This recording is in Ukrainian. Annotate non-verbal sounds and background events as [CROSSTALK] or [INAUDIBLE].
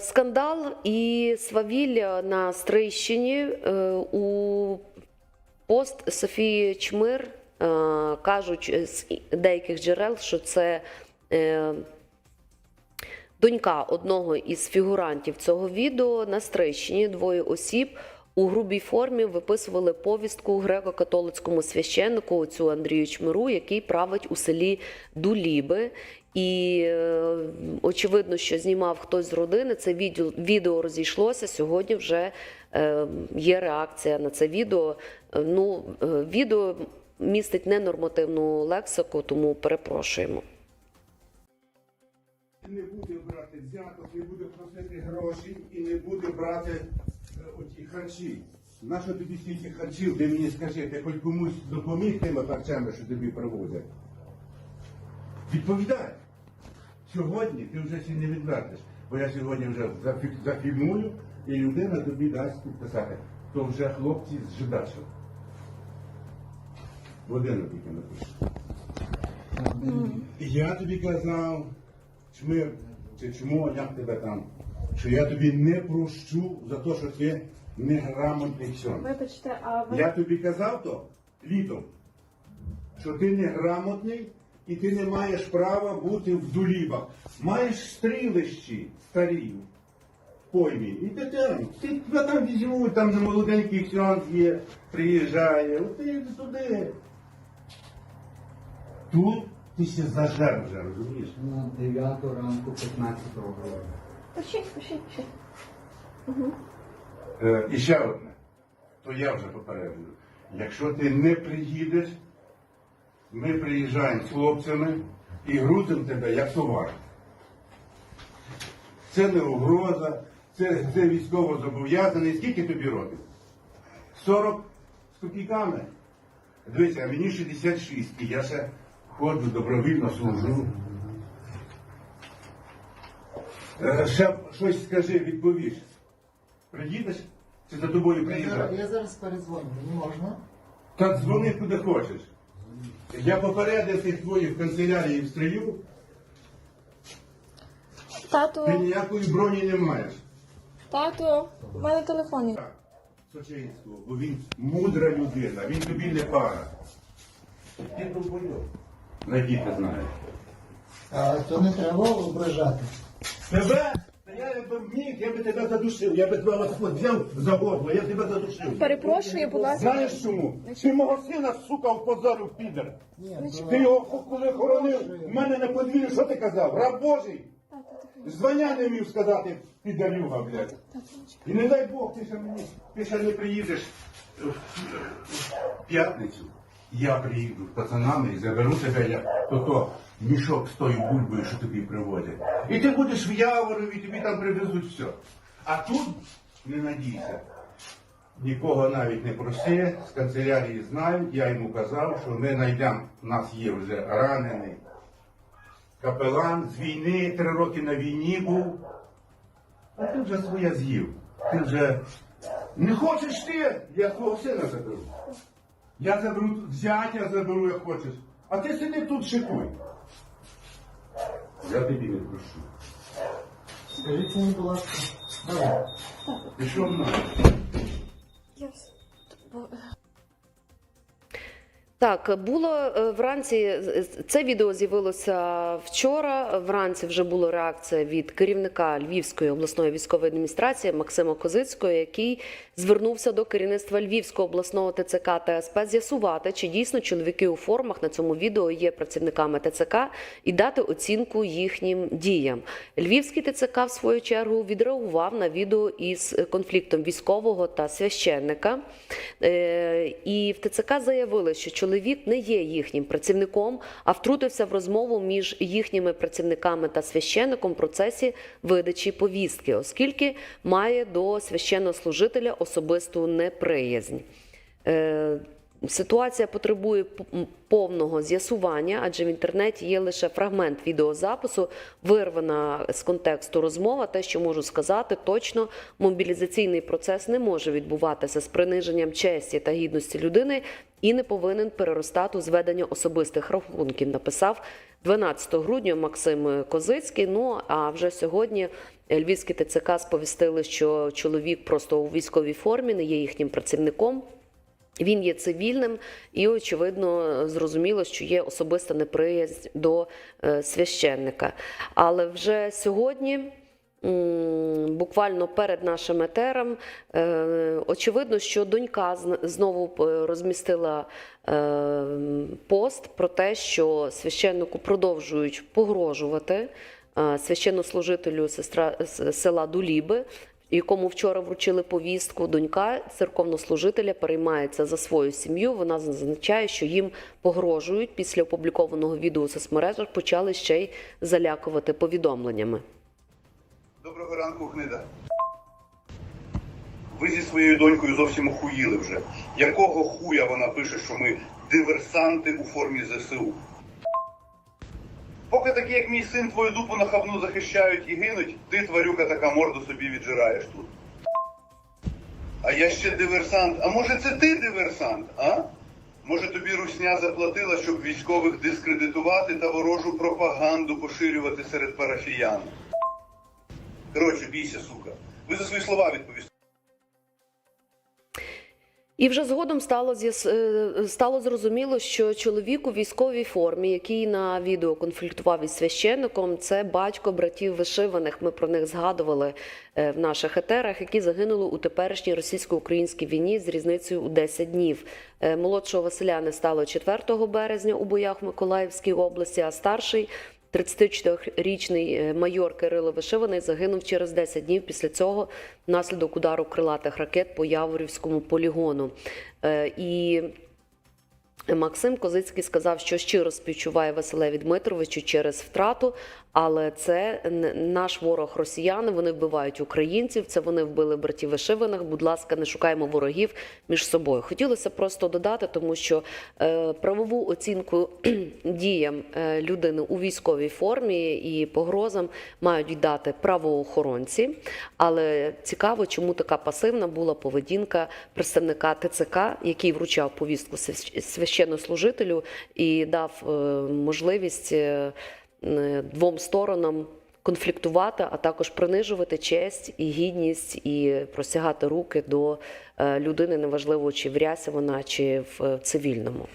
Скандал і свавілля на Стрийщині е, у пост Софії Чмир е, кажуть з деяких джерел, що це е, донька одного із фігурантів цього відео на Стрийщині. Двоє осіб у грубій формі виписували повістку греко-католицькому священнику отцю Андрію Чмиру, який править у селі Дуліби. І е, очевидно, що знімав хтось з родини. Це відео, відео розійшлося. Сьогодні вже е, є реакція на це відео. Е, Ну, відео містить ненормативну лексику, тому перепрошуємо. Не буде брати взяток, не буде просити гроші і не буде брати е, оті харчі. Нащо тобі стільки харчів, ти мені скажи, ти хоч комусь допоміг тими харчами, що тобі привозять? Відповідай. Сьогодні ти вже сі не відвертиш, бо я сьогодні вже зафі- зафільмую, і людина тобі дасть підписати. То вже хлопці з Жидачева. Годину тільки напишу. Я тобі казав, чмир чи чмо, як тебе там, що я тобі не прощу за те, що ти неграмотний ксьон. Вибачте, а ви Я тобі казав то літом, що ти неграмотний і ти не маєш права бути в дулібах. Маєш стрілищі старі в поймі. І ти там, ти тебе там візьмуть, там де молоденький ксьон є, приїжджає, от ти туди. Тут ти ще зажер вже, розумієш? На 9 ранку 15 грудня. пишіть, пишіть, пишіть. Е, і ще одне, то я вже попереджую. Якщо ти не приїдеш, ми приїжджаємо з хлопцями і грузимо тебе як товар. Це не угроза, це, це військово зобов'язаний. Скільки тобі років? 40 з копійками? Дивися, а мені 66, і я ще ходжу добровільно служу. Е, Ще щось скажи, відповіш. Приїдеш? Чи за тобою Я приїжджати? я зараз перезвоню, мені можна? Та дзвони куди хочеш. Я попередив тих твоїх канцелярії в стрію, Тату, ти ніякої броні не маєш. тату, у мене телефон є. Сочинського, бо він мудра людина, він тобі не пара. Ти довбойов. Найдіти знаєш. А то не треба ображати. Тебе? Та я би міг, я би тебе задушив, я би тебе отак от взяв за горло, я б тебе задушив. Перепрошую, будь ласка. Знаєш чому? Ти мого сина, сука, впозорив підер. Ні, Ти його коли хоронив, в мене на подвір'ю, що ти казав? Раб Божий! Звання не вмів сказати, підарюга, блядь. І не дай Бог, ти ще мені, ти ще не приїдеш в в п'ятницю. Я приїду з пацанами і заберу тебе як то мішок з тою бульбою, що тобі приводять. І ти будеш в Яворові, тобі там привезуть все. А тут не надійся. Нікого навіть не проси, з канцелярії знають, я йому казав, що ми знайдемо, у нас є вже ранений капелан з війни, три роки на війні був. А ти вже своє з'їв. Ти вже не хочеш ти, я твого сина заберу. Я заберу зятя заберу, як хочеш. А ти сиди тут шикуй. Я тобі не прошу. Скажіть мені, будь ласка. Давай. Ти що знаєш? Так, було е, вранці. Це відео з'явилося вчора. Вранці вже була реакція від керівника Львівської обласної військової адміністрації Максима Козицького, який звернувся до керівництва Львівського обласного ТЦК та СП з'ясувати, чи дійсно чоловіки у формах на цьому відео є працівниками ТЦК і дати оцінку їхнім діям. Львівський ТЦК в свою чергу відреагував на відео із конфліктом військового та священника. Е, І в ТЦК заявили, що чоловік не є їхнім працівником, а втрутився в розмову між їхніми працівниками та священником в процесі видачі повістки, оскільки має до священнослужителя особисту неприязнь. Ситуація потребує повного з'ясування, адже в інтернеті є лише фрагмент відеозапису, вирвана з контексту розмова. Те, що можу сказати, точно мобілізаційний процес не може відбуватися з приниженням честі та гідності людини і не повинен переростати у зведення особистих рахунків. Написав 12 грудня Максим Козицький. Ну а вже сьогодні львівські ТЦК сповістили, що чоловік просто у військовій формі не є їхнім працівником. Він є цивільним і, очевидно, зрозуміло, що є особиста неприязнь до е, священника. Але вже сьогодні, буквально перед нашим етером, е, очевидно, що донька знову е, розмістила пост про те, що священнику продовжують погрожувати священнослужителю сестра села Дуліби якому вчора вручили повістку, донька церковнослужителя переймається за свою сім'ю. Вона зазначає, що їм погрожують після опублікованого відео у соцмережах, почали ще й залякувати повідомленнями. Доброго ранку, гнида. Ви зі своєю донькою зовсім охуїли вже. Якого хуя вона пише, що ми диверсанти у формі ЗСУ? Поки такі, як мій син, твою дупу на хавну захищають і гинуть, ти, тварюка, така морду собі віджираєш тут. А я ще диверсант. А може це ти диверсант, а? Може тобі русня заплатила, щоб військових дискредитувати та ворожу пропаганду поширювати серед парафіян? Коротше, бійся, сука. Ви за свої слова відповісте. І вже згодом стало е, стало зрозуміло, що чоловік у військовій формі, який на відео конфліктував із священником, це батько братів вишиваних. Ми про них згадували е, в наших етерах, які загинули у теперішній російсько-українській війні з різницею у 10 днів. Е, Молодшого Василя не стало 4 березня у боях в Миколаївській області, а старший 34-річний е, майор Кирило Вишиваний загинув через 10 днів після цього внаслідок удару крилатих ракет по Яворівському полігону. Е, І Максим Козицький сказав, що щиро співчуває Василеві Дмитровичу через втрату, але це наш ворог росіяни. Вони вбивають українців. Це вони вбили братів вишиваних. Будь ласка, не шукаємо ворогів між собою. Хотілося просто додати, тому що е, правову оцінку [CLEARS THROAT] діям е, людини у військовій формі і погрозам мають віддати правоохоронці. Але цікаво, чому така пасивна була поведінка представника ТЦК, який вручав повістку свящ- священнослужителю і дав е, можливість е, е, двом сторонам конфліктувати, а також принижувати честь і гідність і простягати руки до людини, неважливо, чи в рясі вона, чи в цивільному.